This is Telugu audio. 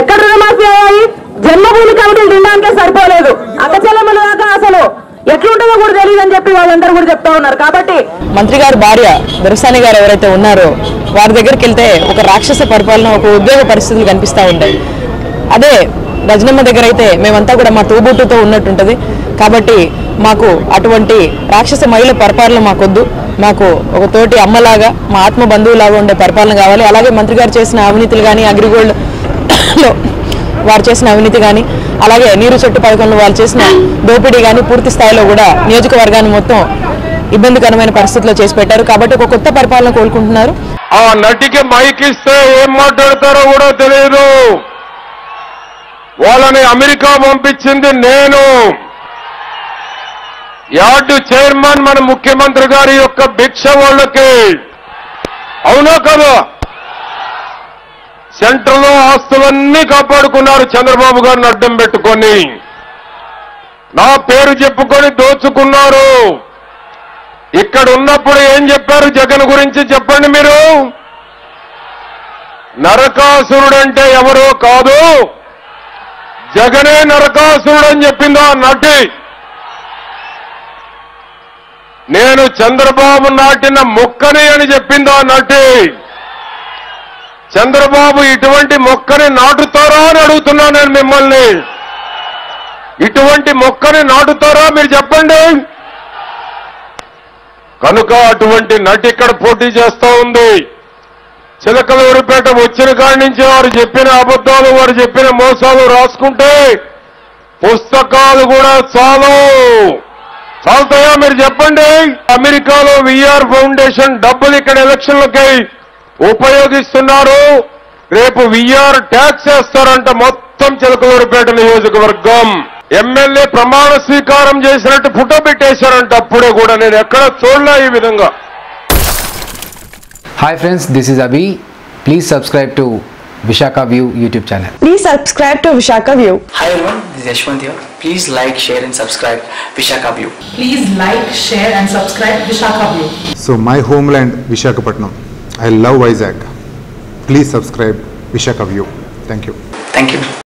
ఎక్కడ రుణమాఫీ అయ్యాయి? జన్మభూమి కమిటీలు తినడానికే సరిపోలేదు. అక్కచెల్లెమ్మల దాకా అసలు ఎట్లుంటుందో కూడా తెలియదు అని చెప్పి వాళ్ళందరూ కూడా చెప్తా ఉన్నారు. కాబట్టి మంత్రి గారి భార్య దొరసాని గారు ఎవరైతే ఉన్నారో వారి దగ్గరికి వెళ్తే ఒక రాక్షస పరిపాలన ఒక ఉద్యోగ పరిస్థితులు కనిపిస్తూ ఉంటాయి. అదే రజనమ్మ దగ్గర అయితే మేమంతా కూడా మా తోబుట్టుతో ఉన్నట్టుంటది. కాబట్టి మాకు అటువంటి రాక్షస మహిళ పరిపాలన మాకొద్దు. మాకు ఒక తోటి అమ్మలాగా మా ఆత్మ బంధువులాగా ఉండే పరిపాలన కావాలి. అలాగే మంత్రి గారు చేసిన అవినీతులు కానీ అగ్రిగోల్డ్ లో వారు చేసిన అవినీతి కానీ అలాగే నీరు చెట్టు పథకంలో వాళ్ళు చేసిన దోపిడీ కానీ పూర్తి స్థాయిలో కూడా నియోజకవర్గాన్ని మొత్తం ఇబ్బందికరమైన పరిస్థితిలో చేసి పెట్టారు. కాబట్టి ఒక కొత్త పరిపాలన కోలుకుంటున్నారు. ఆ నటికి మైక్ ఇస్తే ఏం మాట్లాడతారో కూడా తెలియదు వాళ్ళని అమెరికా పంపించింది నేను. యార్డు చైర్మన్ మన ముఖ్యమంత్రి గారి యొక్క భిక్ష వాళ్ళకి. అవునా కదా? సెంట్రల్లో ఆస్తులన్నీ కాపాడుకున్నారు చంద్రబాబు గారిని అడ్డం పెట్టుకొని. నా పేరు చెప్పుకొని దోచుకున్నారు. ఇక్కడ ఉన్నప్పుడు ఏం చెప్పారు జగన్ గురించి చెప్పండి మీరు? నరకాసురుడంటే ఎవరో కాదు. జగనే నరకాసురుడు అని చెప్పిందా నటి? నేను చంద్రబాబు నాటిన మొక్కని అని చెప్పిందా నటి? చంద్రబాబు ఇటువంటి మొక్కని నాటుతారా అని అడుగుతున్నా నేను మిమ్మల్ని. ఇటువంటి మొక్కని నాటుతారా మీరు చెప్పండి. కనుక అటువంటి నటి ఇక్కడ పోటీ చేస్తూ ఉంది. చిలకలూరిపేట వచ్చిన కాడి నుంచి వారు చెప్పిన అబద్ధాలు వారు చెప్పిన మోసాలు రాసుకుంటే పుస్తకాలు కూడా చాలు. చాలుతాయా మీరు చెప్పండి? అమెరికాలో విఆర్ ఫౌండేషన్ డబ్బులు ఇక్కడ ఎలక్షన్లకై ఉపయోగిస్తున్నారు. రేపు వీఆర్ ట్యాక్స్ చేస్తారంట మొత్తం చిలకలూరుపేట నియోజకవర్గం. ఎమ్మెల్యే ప్రమాణ స్వీకారం చేసినట్టు ఫోటో పెట్టేశారంట. అప్పుడే కూడా నేను ఎక్కడ చూడలే ఈ విధంగా. Hi friends this is Abhi please subscribe to Visakha view YouTube channel please subscribe to Visakha view hi everyone this Yashwant here please like share and subscribe Visakha view please like share and subscribe Visakha view so my homeland Visakhapatnam I love Vizag. Please subscribe Vishaka View. Thank you. Thank you.